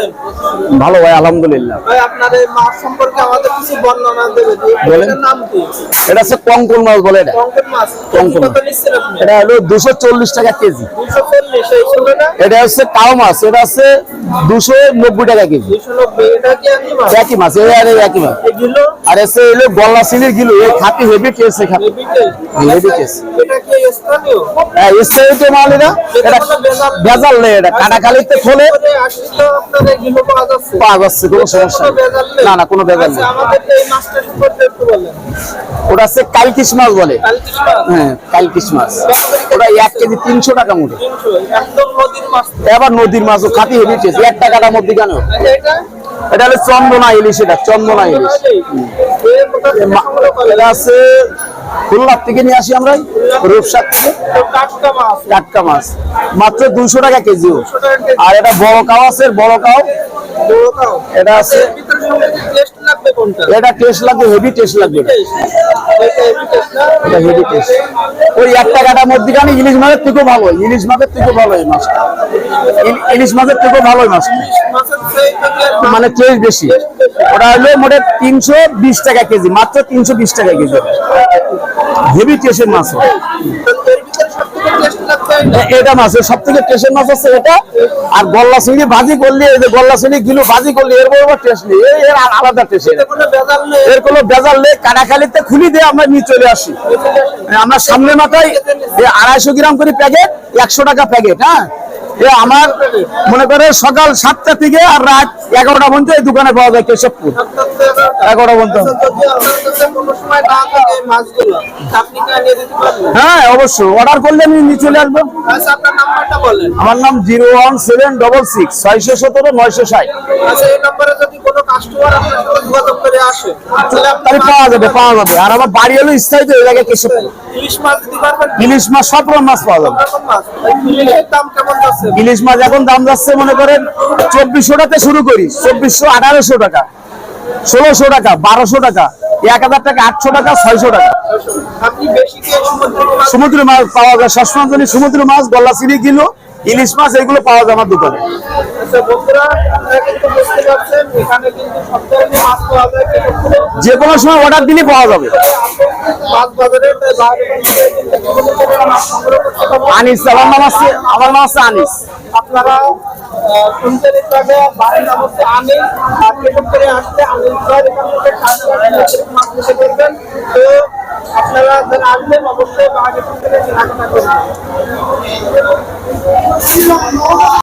আছেন? ভালো ভাই আলহামদুলিল্লাহ। ভাই আপনার এই মাছ সম্পর্কে আমাদের কিছু বর্ণনা দেবেন। এটার নাম কি? এটা হচ্ছে কঙ্কন মাছ বলে এটা। কঙ্কন মাছ। কঙ্কন কত নিচ্ছেন আপনি? এটা হলো দুশো চল্লিশ টাকা কেজি। এটা হচ্ছে কালো মাছ এটা হচ্ছে দুশো নব্বই টাকা কেজি। এটা কি একই মাছ? একই মাছ এই আর এই একই মাছ। এগুলো আর এসে এলো গল্লা সিলির গিলো এই খাতি হেভি টেস্ট খাতি হেভি টেস্ট এটা কি স্থানীয়? হ্যাঁ তো মাল এটা। এটা ভেজাল নেই এটা। কাটাকালিতে খোলে। আসলে তো এগুলো পাওয়া যাচ্ছে কোনো সমস্যা কোনো নেই। ভেজাল নেই? না না কোনো ভেজাল আচ্ছা, নেই। ওটা হচ্ছে কালকিস মাছ বলে। হ্যাঁ কালকিস মাছ। ওটা এক কেজি তিনশো টাকা। এবার নদীর মাছও খাতি হেভি টেস্ট এক টাকাটার মধ্যে কেন? আচ্ছা, এটা? হলো চন্দনা ইলিশ এটা চন্দনা ইলিশ? এটা আছে খুলনার থেকে নিয়ে আসি আমরা রূপসার থেকে। টাটকা মাছ। মাত্র দুইশো টাকা কেজি দুশো টাকা কেজি। আর এটা বড় কাও আছে বড় কাও। বড় কাও। এটা আছে এর ভিতরে সবথেকে টেস্ট লাগবে কোনটা এটা টেস্ট লাগবে হেভি টেস্ট লাগবে। এটা। হেভি টেস্ট ওই এক টাকাটার মধ্যে কানে ইলিশ মাছের থেকেও ভালো ইলিশ মাছের থেকেও ভালো এই মাছটা। ইলিশ মাছের থেকেও ভালো এই মাছটা। মানে টেস্ট বেশি। ওটা হলো মোটে তিনশো বিশ টাকা কেজি মাত্র তিনশো বিশ টাকা কেজি। হেভি টেস্টের মাছ। এটা। মাছ এটা মাছের সব থেকে টেস্টের মাছ হচ্ছে এটা। আর গল্লা চিংড়ি ভাজি করলে, এই যে গল্লা চিংড়ি গিলু ভাজি করলে, এর বড় টেস্ট নেই। এর আলাদা টেস্ট, এর। কোনো বেজাল নেই। কাটাখালিতে খুলি দিয়ে আমরা নিয়ে চলে আসি। আমরা সামনে মাথায় আড়াইশো গ্রাম করে প্যাকেট, একশো টাকা প্যাকেট হ্যাঁ? এ আমার মনে করে সকাল সাতটা থেকে আর রাত এগারোটা পর্যন্ত এই দোকানে পাওয়া যায় কেশবপুর। এগারোটা পর্যন্ত। হ্যাঁ অবশ্যই। অর্ডার করলে আমি নিয়ে চলে আসব। আমার নাম zero one seven double six, ছয়শো সতেরো, নয়শো ষাট। আচ্ছা এই নম্বরে যদি কোনো কাস্টমার যোগাযোগ করে আসে। তাহলে পাওয়া যাবে পাওয়া যাবে। আর আমার বাড়ি হলো স্থায়িত এই জায়গায় কেশবপুর ইলিশ মাছ দিতে পারবেন। ইলিশ মাছ সব রকম মাছ পাওয়া যাবে। রকম মাছ। এই ইলিশের দাম কেমন যাচ্ছে? ইলিশ মাছ এখন দাম যাচ্ছে মনে করেন চব্বিশশো টাকা শুরু করি। চব্বিশশো আঠারোশো টাকা। ষোলোশো টাকা বারোশো টাকা। এক হাজার টাকা আটশো টাকা ছয়শো টাকা। সমুদ্র মাছ পাওয়া যায়। সসমান্তনী সমুদ্র মাছ গলা চিনি কিলো ইলিশ মাছ এগুলো পাওয়া যায় আমার দোকানে। আচ্ছা বন্ধুরা আপনারা কিন্তু বুঝতে পারছেন এখানে কিন্তু সব ধরনের মাছ পাওয়া যায় কিন্তু পুরো যে কোনো সময় অর্ডার দিলে পাওয়া যাবে। আনিস আমার নাম আছে আমার নাম আছে আনিস। আপনারা শুনতে দিতে